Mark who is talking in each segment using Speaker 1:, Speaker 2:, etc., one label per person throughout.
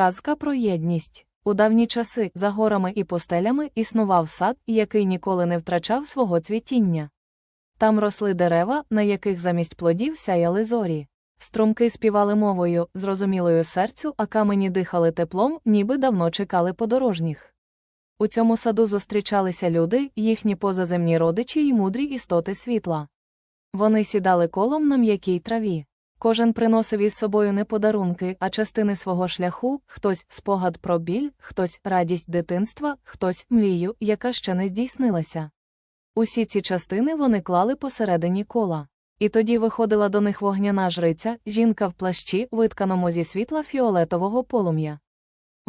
Speaker 1: Казка про єдність. У давні часи за горами і пустелями існував сад, який ніколи не втрачав свого цвітіння. Там росли дерева, на яких замість плодів сяяли зорі. Струмки співали мовою, зрозумілою серцю, а камені дихали теплом, ніби давно чекали подорожніх. У цьому саду зустрічалися люди, їхні позаземні родичі й мудрі істоти світла. Вони сідали колом на м'якій траві. Кожен приносив із собою не подарунки, а частини свого шляху, хтось спогад про біль, хтось радість дитинства, хтось млію, яка ще не здійснилася. Усі ці частини вони клали посередині кола. І тоді виходила до них вогняна жриця, жінка в плащі, витканому зі світла фіолетового полум'я.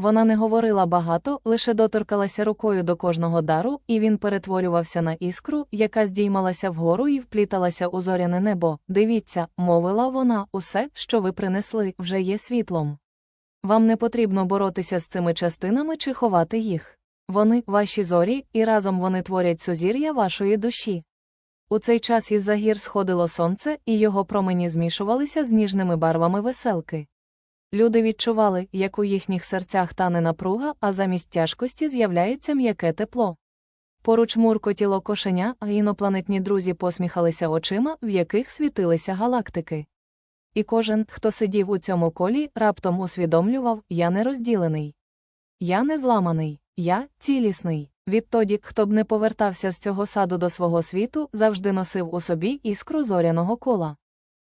Speaker 1: Вона не говорила багато, лише доторкалася рукою до кожного дару, і він перетворювався на іскру, яка здіймалася вгору і впліталася у зоряне небо. Дивіться, мовила вона, усе, що ви принесли, вже є світлом. Вам не потрібно боротися з цими частинами чи ховати їх. Вони ваші зорі, і разом вони творять сузір'я вашої душі. У цей час із за гір сходило сонце, і його промені змішувалися з ніжними барвами веселки. Люди відчували, як у їхніх серцях тане напруга, а замість тяжкості з'являється м'яке тепло. Поруч муркотіло кошеня, а інопланетні друзі посміхалися очима, в яких світилися галактики. І кожен, хто сидів у цьому колі, раптом усвідомлював я не розділений. Я не зламаний, я цілісний. Відтоді, хто б не повертався з цього саду до свого світу, завжди носив у собі іскру зоряного кола.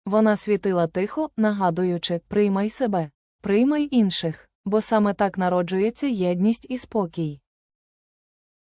Speaker 1: Вона світила тихо, нагадуючи приймай себе, приймай інших, бо саме так народжується єдність і спокій.